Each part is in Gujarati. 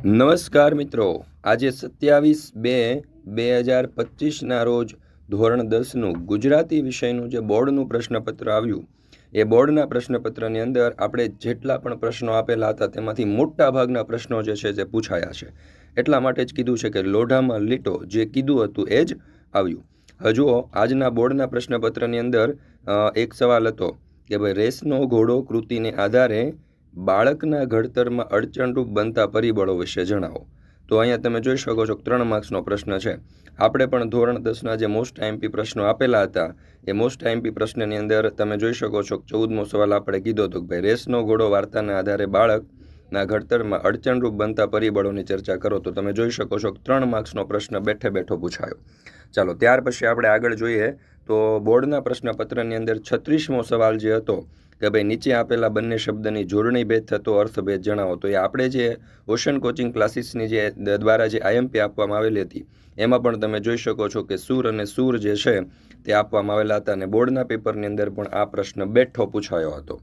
નમસ્કાર મિત્રો. આજે સત્યાવીસ બે બે હજાર પચીસના રોજ ધોરણ દસનું ગુજરાતી વિષયનું જે બોર્ડનું પ્રશ્નપત્ર આવ્યું, એ બોર્ડના પ્રશ્નપત્રની અંદર આપણે જેટલા પણ પ્રશ્નો આપેલા હતા તેમાંથી મોટા ભાગના પ્રશ્નો જે છે તે પૂછાયા છે. એટલા માટે જ કીધું છે કે લોઢામાં લીટો જે કીધું હતું એ જ આવ્યું. હજુ આજના બોર્ડના પ્રશ્નપત્રની અંદર એક સવાલ હતો કે ભાઈ રેસનો ઘોડો કૃતિને આધારે બાળકના ઘડતરમાં અડચણરૂપ બનતા પરિબળો વિશે જણાવો. તો અહીંયા તમે જોઈ શકો છો ત્રણ માર્ક્સનો પ્રશ્ન છે. આપણે પણ ધોરણ દસના જે મોસ્ટ આઈએમપી પ્રશ્નો આપેલા હતા, એ મોસ્ટ આઈએમપી પ્રશ્નની અંદર તમે જોઈ શકો છો ચૌદમો સવાલ આપણે કીધો હતો કે ભાઈ રેસનો ઘોડો વાર્તાના આધારે બાળકના ઘડતરમાં અડચણરૂપ બનતા પરિબળોની ચર્ચા કરો. તો તમે જોઈ શકો છો ત્રણ માર્ક્સનો પ્રશ્ન બેઠે બેઠો પૂછાયો. ચાલો, ત્યાર પછી આપણે આગળ જોઈએ તો બોર્ડના પ્રશ્નપત્રની અંદર છત્રીસમો સવાલ જે હતો કે ભાઈ, નીચે આપેલા બંને શબ્દની જોડણી ભેદ થતો અર્થભેદ જણાવો. તો એ આપણે જે ઓશન કોચિંગ ક્લાસીસની જે દ્વારા જે આઈએમપી આપવામાં આવેલી હતી, એમાં પણ તમે જોઈ શકો છો કે સૂર અને સૂર જે છે તે આપવામાં આવેલા હતા અને બોર્ડના પેપરની અંદર પણ આ પ્રશ્ન બેઠો પૂછાયો હતો.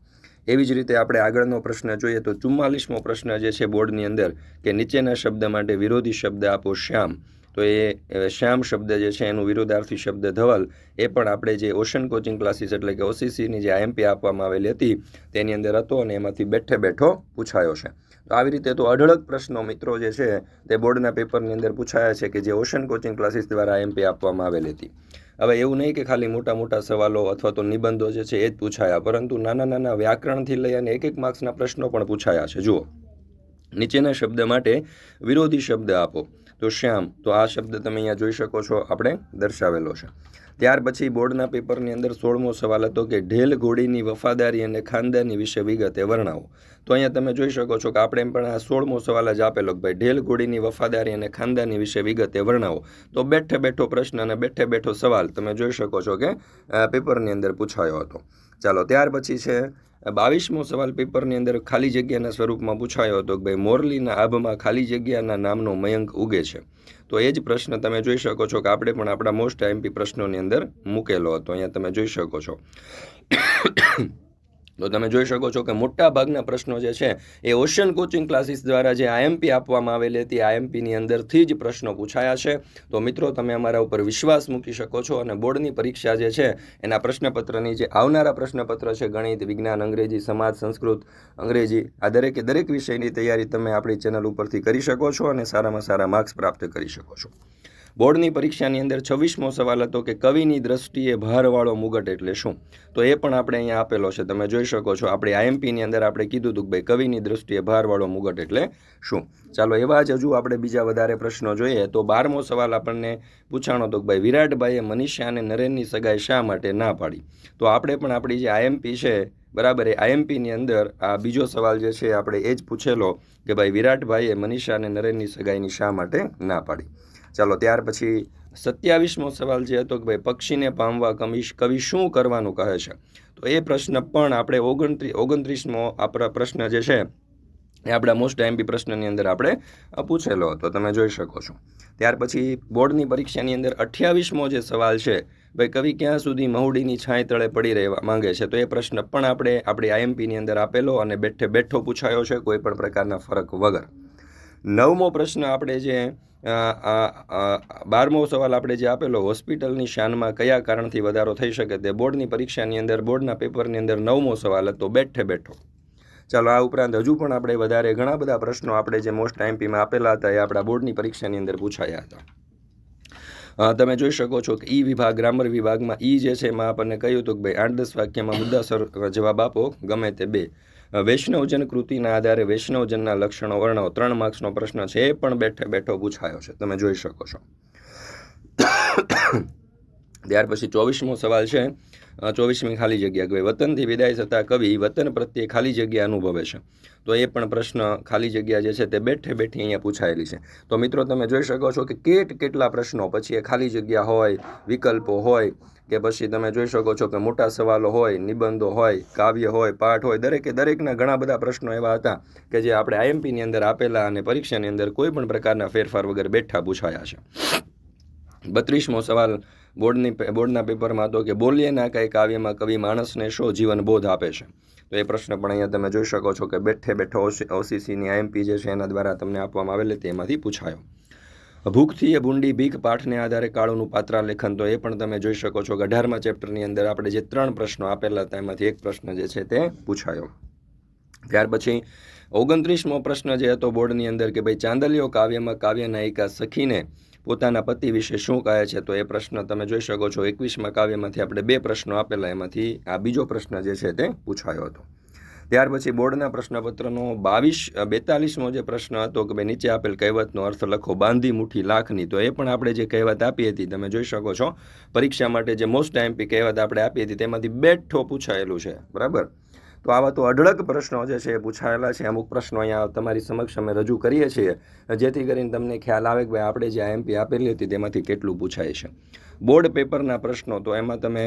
એવી જ રીતે આપણે આગળનો પ્રશ્ન જોઈએ તો ચુમ્માલીસમો પ્રશ્ન જે છે બોર્ડની અંદર કે નીચેના શબ્દ માટે વિરોધી શબ્દ આપો શ્યામ. તો એ શ્યામ શબ્દ જે છે, એનું વિરોધાર્થી શબ્દ ધવલ, એ પણ આપણે જે ઓશન કોચિંગ ક્લાસીસ એટલે કે ઓસીસીની જે આઈએમપી આપવામાં આવેલી હતી, તેની અંદર હતો અને એમાંથી બેઠે બેઠો પૂછાયો છે. તો આવી રીતે તો અઢળક પ્રશ્નો મિત્રો જે છે, તે બોર્ડના પેપરની અંદર પૂછાયા છે કે જે ઓશન કોચિંગ ક્લાસીસ દ્વારા આઈએમપી આપવામાં આવેલી હતી. હવે એવું નહીં કે ખાલી મોટા મોટા સવાલો અથવા તો નિબંધો જે છે, એ જ પૂછાયા, પરંતુ નાના નાના વ્યાકરણથી લઈ અને એક એક માર્ક્સના પ્રશ્નો પણ પૂછાયા છે. જુઓ. નીચેના શબ્દ માટે વિરોધી શબ્દ આપો. તો શ્યામ, તો આ શબ્દ તમે અહીંયા જોઈ શકો છો, આપણે દર્શાવેલો છે. ત્યાર પછી બોર્ડના પેપરની અંદર સોળમો સવાલ હતો કે ઢેલ ઘોડીની વફાદારી અને ખાનદાની વિશે વિગતે વર્ણવો. તો અહીંયા તમે જોઈ શકો છો કે આપણે એમ પણ આ સોળમો સવાલ જ આપેલો કે ભાઈ ઢેલ ઘોડીની વફાદારી અને ખાનદાની વિશે વિગતે વર્ણવો. તો બેઠે બેઠો પ્રશ્ન અને બેઠે બેઠો સવાલ તમે જોઈ શકો છો કે પેપરની અંદર પૂછાયો હતો. ચાલો, ત્યાર પછી છે બાવીસમો સવાલ પેપરની અંદર ખાલી જગ્યાના સ્વરૂપમાં પૂછાયો હતો કે ભાઈ મોરલીના આભમાં ખાલી જગ્યાના નામનો મયંક ઉગે છે. તો એ જ પ્રશ્ન તમે જોઈ શકો છો કે આપણે પણ આપણા મોસ્ટ એમપી પ્રશ્નોની અંદર મૂકેલો હતો. અહીંયા તમે જોઈ શકો છો. તો તમે જોઈ શકો છો કે મોટા ભાગના પ્રશ્નો જે છે, એ ઓશિયન કોચિંગ ક્લાસીસ દ્વારા જે આઈએમપી આપવામાં આવેલી હતી આઈએમપીની અંદરથી જ પ્રશ્નો પૂછાયા છે. તો મિત્રો, તમે અમારા ઉપર વિશ્વાસ મૂકી શકો છો અને બોર્ડની પરીક્ષા જે છે, એના પ્રશ્નપત્રની જે આવનારા પ્રશ્નપત્ર છે, ગણિત, વિજ્ઞાન, અંગ્રેજી, સમાજ, સંસ્કૃત, અંગ્રેજી, આ દરેકે દરેક વિષયની તૈયારી તમે આપણી ચેનલ ઉપરથી કરી શકો છો અને સારામાં સારા માર્ક્સ પ્રાપ્ત કરી શકો છો. બોર્ડની પરીક્ષાની અંદર છવ્વીસમો સવાલ હતો કે કવિની દ્રષ્ટિએ ભારવાળો મુગટ એટલે શું? તો એ પણ આપણે અહીંયા આપેલો છે, તમે જોઈ શકો છો. આપણે આઈએમપીની અંદર આપણે કીધું હતું કે ભાઈ કવિની દ્રષ્ટિએ ભારવાળો મુગટ એટલે શું? ચાલો એવા જ હજુ આપણે બીજા વધારે પ્રશ્નો જોઈએ. તો બારમો સવાલ આપણને પૂછાણો હતો કે ભાઈ વિરાટભાઈએ મનીષા અને નરેનની સગાઈ શા માટે ના પાડી? તો આપણે પણ આપણી જે આઈએમપી છે, બરાબર, એ આઈએમપીની અંદર આ બીજો સવાલ જે છે આપણે એ જ પૂછેલો કે ભાઈ વિરાટભાઈએ મનીષા અને નરેનની સગાઈની શા માટે ના પાડી? ચાલો, ત્યાર પછી સત્યાવીસમો સવાલ જે હતો કે ભાઈ, પક્ષીને પામવા કમિશ કવિ શું કરવાનું કહે છે? તો એ પ્રશ્ન પણ આપણે ઓગણત્રીસ ઓગણત્રીસમો આપણા પ્રશ્ન જે છે, એ આપણા મોસ્ટ આઈએમપી પ્રશ્નની અંદર આપણે પૂછેલો હતો. તમે જોઈ શકો છો. ત્યાર પછી બોર્ડની પરીક્ષાની અંદર અઠ્યાવીસમો જે સવાલ છે, ભાઈ, કવિ ક્યાં સુધી મહુડીની છાંય તળે પડી રહેવા માંગે છે? તો એ પ્રશ્ન પણ આપણે, આપણી આઈએમપીની અંદર આપેલો અને બેઠે બેઠો પૂછાયો છે કોઈ પણ પ્રકારના ફરક વગર. નવમો પ્રશ્ન આપણે જે બારમો સવાલ આપણે જે આપેલો, હોસ્પિટલની શાનમાં કયા કારણથી વધારો થઈ શકે તે બોર્ડની પરીક્ષાની અંદર, બોર્ડના પેપરની અંદર નવમો સવાલ હતો, બેઠે બેઠો. ચાલો, આ ઉપરાંત હજુ પણ આપણે વધારે ઘણા બધા પ્રશ્નો આપણે જે મોસ્ટ આઈમપીમાં આપેલા હતા એ આપણા બોર્ડની પરીક્ષાની અંદર પૂછાયા હતા. તમે જોઈ શકો છો કે ઈ વિભાગ, ગ્રામર વિભાગમાં ઈ જે છે એમાં આપણને કહ્યું હતું કે ભાઈ આઠ દસ વાક્યમાં મુદ્દાસર જવાબ આપો, ગમે તે બે. વૈષ્ણવજન કૃતિના આધારે વૈષ્ણવજનના લક્ષણો વર્ણવો. ત્રણ માર્ક્સનો પ્રશ્ન છે એ પણ બેઠે બેઠો પૂછાયો છે. તમે જોઈ શકો છો. ત્યાર પછી ચોવીસમો સવાલ છે. ચોવીસમી ખાલી જગ્યા કહેવાય વતનથી વિદાય થતા કવિ વતન પ્રત્યે ખાલી જગ્યા અનુભવે છે. તો એ પણ પ્રશ્ન ખાલી જગ્યા જે છે તે બેઠે બેઠી અહીંયા પૂછાયેલી છે. તો મિત્રો, તમે જોઈ શકો છો કે કેટ કેટલા પ્રશ્નો? પછી એ ખાલી જગ્યા હોય, વિકલ્પો હોય, કે પછી તમે જોઈ શકો છો કે મોટા સવાલો હોય, નિબંધો હોય, કાવ્ય હોય, પાઠ હોય, દરેકે દરેકના ઘણા બધા પ્રશ્નો એવા હતા કે જે આપણે આઈએમપીની અંદર આપેલા અને પરીક્ષાની અંદર કોઈ પણ પ્રકારના ફેરફાર વગર બેઠા પૂછાયા છે. બત્રીસમો સવાલ બોર્ડની બોર્ડના પેપરમાં હતો કે બોલીએ ના કાંઈ કાવ્યમાં કવિ માણસને શો જીવન બોધ આપે છે? તો એ પ્રશ્ન પણ અહીંયા તમે જોઈ શકો છો કે બેઠે બેઠો ઓસીસીની આઈએમપી જે છે એના દ્વારા તમને આપવામાં આવેલી તેમાંથી પૂછાયો. ભૂખથી એ ભૂંડી ભીખ પાઠને આધારે કાળુનું પાત્રા લેખન તો એ પણ તમે જોઈ શકો છો કે અઢારમા ચેપ્ટરની અંદર આપણે જે ત્રણ પ્રશ્નો આપેલા હતા, એમાંથી એક પ્રશ્ન જે છે તે પૂછાયો. ત્યાર પછી ઓગણત્રીસમો પ્રશ્ન જે હતો બોર્ડની અંદર કે ભાઈ ચાંદલિયો કાવ્યમાં કાવ્ય નાયિકા સખીને પોતાના પતિ વિશે શું કહે છે તો એ પ્રશ્ન તમે જોઈ શકો છો. એકવીસમાં કાવ્યમાંથી આપણે બે પ્રશ્નો આપેલા, એમાંથી આ બીજો પ્રશ્ન જે છે તે પૂછાયો હતો. ત્યાર પછી બોર્ડના પ્રશ્નપત્રનો બાવીસ બેતાલીસમો જે પ્રશ્ન હતો કે ભાઈ નીચે આપેલ કહેવતનો અર્થ લખો, બાંધી મુઠ્ઠી લાખની. તો એ પણ આપણે જે કહેવત આપી હતી, તમે જોઈ શકો છો. પરીક્ષા માટે જે મોસ્ટ આઈએમપી કહેવત આપણે આપી હતી, તેમાંથી બેઠો પૂછાયેલું છે. બરાબર? તો આવા તો અઢળક પ્રશ્નો જે છે પૂછાયેલા છે. અમુક પ્રશ્નો અહીંયા તમારી સમક્ષ અમે રજૂ કરીએ છીએ. જેથી કરીને તમને ખ્યાલ આવે કે ભાઈ આપણે જે આઈએમપી આપેલી હતી તેમાંથી કેટલું પૂછાય છે. બોર્ડ પેપરના પ્રશ્નો, તો એમાં તમે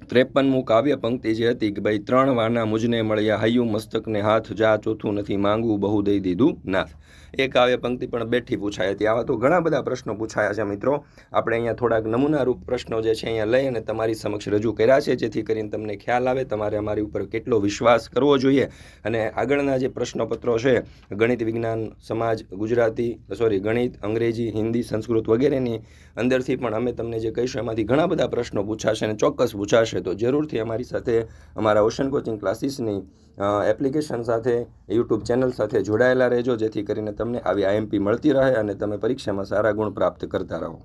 ત્રેપનમું કાવ્ય પંક્તિ જે હતી કે ભાઈ, ત્રણ વાના મુજને મળ્યા હૈયું મસ્તકને હાથ જા, ચોથું નથી માંગવું બહુ દઈ દીધું નાથ. એ કાવ્ય પંક્તિ પણ બેઠી પૂછાઈ હતી. આવા તો ઘણા બધા પ્રશ્નો પૂછાયા છે મિત્રો. આપણે અહીંયા થોડાક નમૂનારૂપ પ્રશ્નો જે છે અહીંયા લઈ અને તમારી સમક્ષ રજૂ કર્યા છે, જેથી કરીને તમને ખ્યાલ આવે તમારે અમારી ઉપર કેટલો વિશ્વાસ કરવો જોઈએ. અને આગળના જે પ્રશ્નપત્રો છે, ગણિત વિજ્ઞાન, સમાજ, ગુજરાતી સોરી ગણિત, અંગ્રેજી, હિન્દી, સંસ્કૃત વગેરેની અંદરથી પણ અમે તમને જે કહીશું, એમાંથી ઘણા બધા પ્રશ્નો પૂછાશે અને ચોક્કસ પૂછાશે. તો જરૂરથી અમારી સાથે, અમારા ઓશન કોચિંગ ક્લાસીસની એપ્લિકેશન સાથે, યુટ્યુબ ચેનલ સાથે જોડાયેલા રહેજો, જેથી કરીને તમને આવી આઈએમપી મળતી રહે અને તમે પરીક્ષામાં સારા ગુણ પ્રાપ્ત કરતા રહો.